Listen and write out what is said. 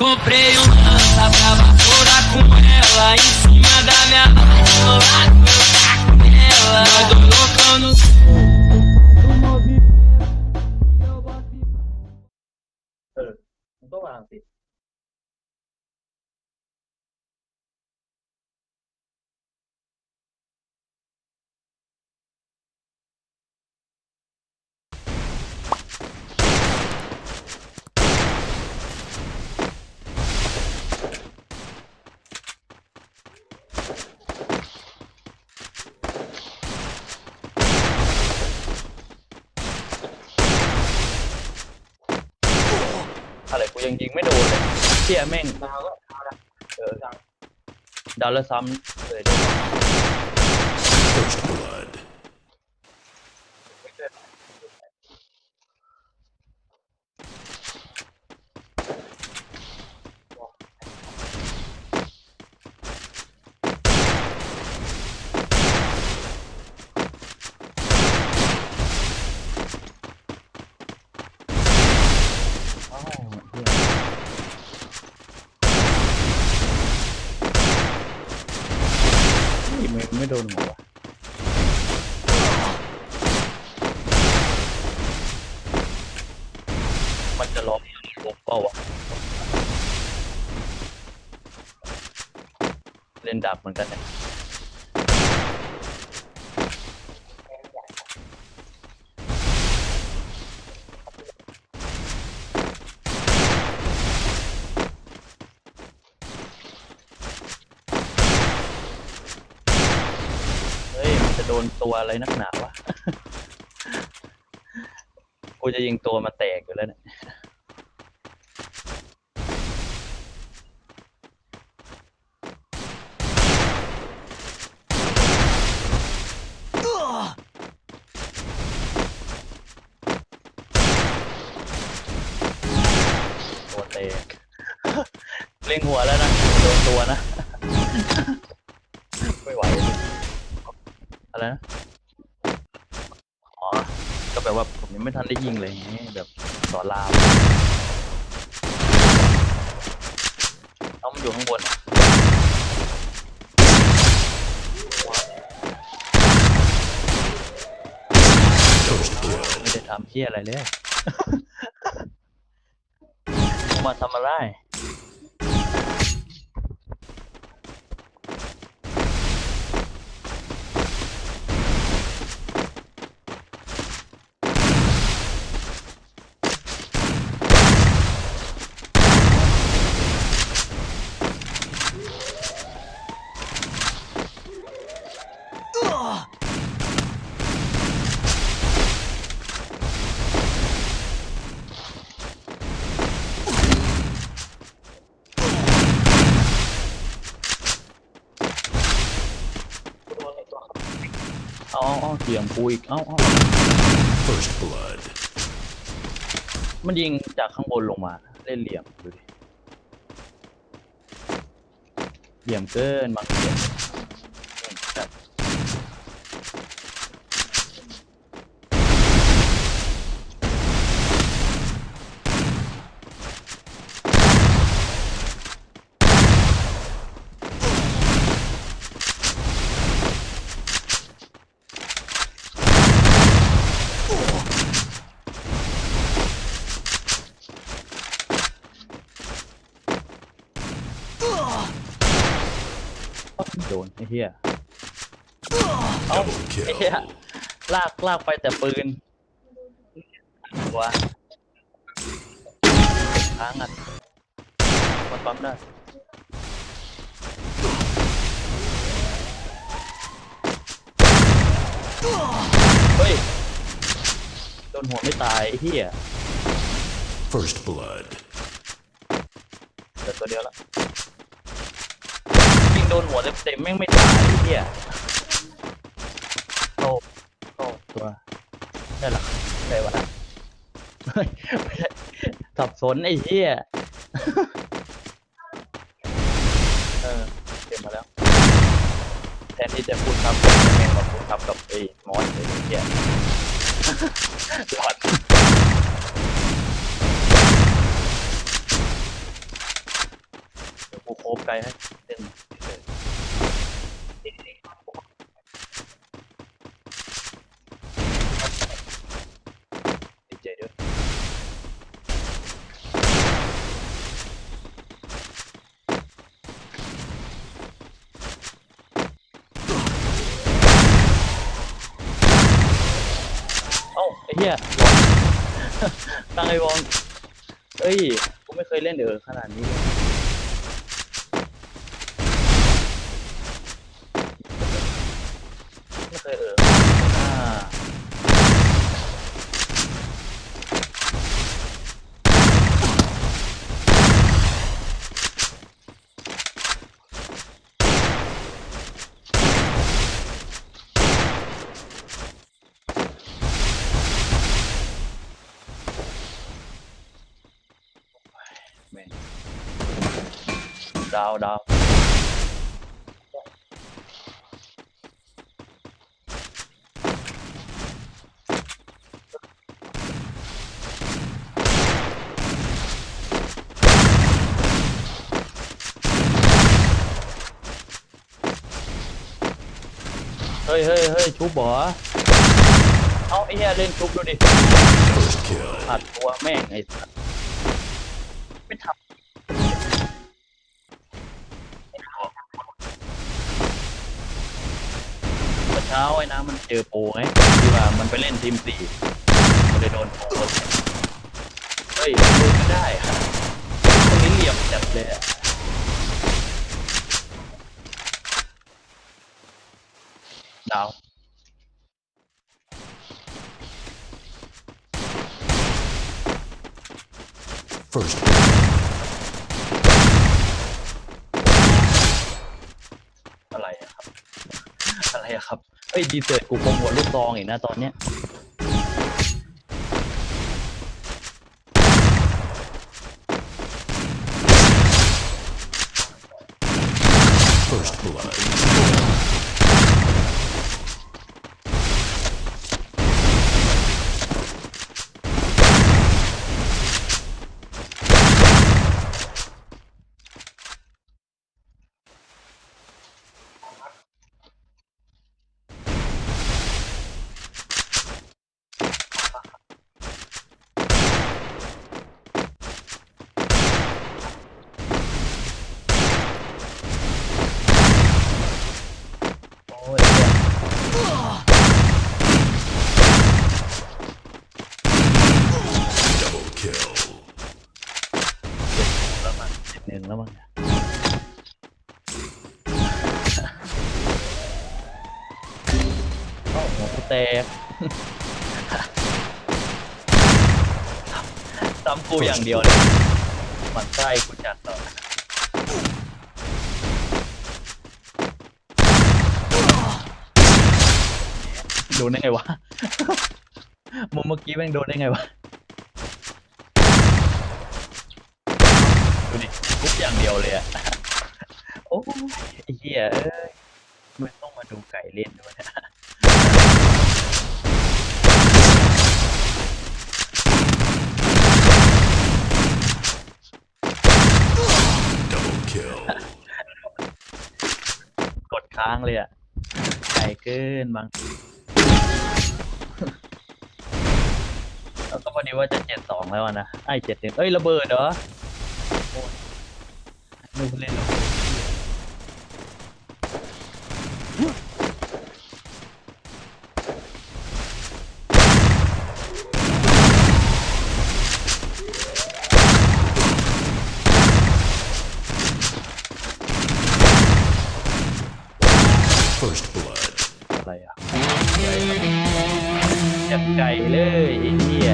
Comprei um lança pra vaporar com ela Em cima da minha nela Nós dois loucão no ยังยิงไม่โดนเลยเชี่ยแม่งดาวก็เอาละเออดาวแล้วซ้ำเลยด้วย First blood. อ้าวเหี้ยนี่มัน ไม่โดนหัววะมันจะล็อกลบเป้าวะเล่นดับเหมือนกันเนี่ยเฮ้ย มันจะ โดนตัวอะไรนักหนาวะ กูจะยิงตัวมาแตกอยู่แล้วเนี่ย ตัวเตก เล็งหัวแล้วนะ โดนตัวนะ ยังไม่ทันได้ยิงเลยไงแบบสอนรามเอามันอยู่ข้างบนไม่ได้ทำเพี้ยอะไรเลย มาทำอะไร กูโดนไอ้ตัวเขา เอาเอาเอาเสียงปูอีกเอาเอา First blood. มันยิงจากข้างบนลงมา เล่นเหลี่ยมดูดิเหลี่ยมเกินบางเหลี่ยม โดนไอ้เหี้ยเอ้า Double ไอ้เหี้ย kill. ลากลากไปแต่ปืนวะค้างอะมันปั๊มได้เฮ้ยโดนหัวไม่ตายไอ้เหี้ย First blood. เหลือตัวเดียวละยิง โดนหัวเต็มๆแม่งไม่ตายไอ้เหี้ยโตโตตัวได้หรอได้วะนะเฮ้ยไม่ใช่สับสนไอ้เหี้ยเออเก็บมาแล้ว แทนที่จะพูดครับแม่งมาพูดครับกับไอ้มอสไอ้เหี้ยหลอดไกลให้เล่นเฉยดีใจด้วย เฮียตั้งไอ้วองเอ้ยกูไม่เคยเล่นเออขนาดนี้เลยไม่เคยเอออ่า ดาวดาวเฮ้ยเฮ้ยเฮ้ยชุบเห เช้าไอ้น้ำมันเจอโปรไงที่ว่ามันไปเล่นทีมสี่มันเลยโดนโปรเฮ้ยดูไม่ได้อะคนนี้เหลี่ยมจัดเลยอะดาว First อะไรอะครับ อะไรอะครับ เฮ้ยดีเซิร์ตกูคงหัวลูกซองอีกนะตอนเนี้ย แตกซ้ำกูอย่างเดียวเลยหมันไส้กูจัดต่อโดนได้ไงวะ มุมเมื่อกี้แม่งโดนได้ไงวะ ดูดิทุบอย่างเดียวเลยอะโอ้ยเหี้ยเอ้ยไม่ต้องมาดูไก่เล่นด้วยนะ Double kill. กด ค้างเลยอะไก่เกินบางแล้วก็พอดีว่าจะเจ็ดสองแล้วอะนะไอ้เจ็ดหนึ่งเอ้ยระเบิดเหรอโอ้ยไม่เล่นระเบิด first blood อะไรอ่ะจับไก่เลยไอ้เหี้ย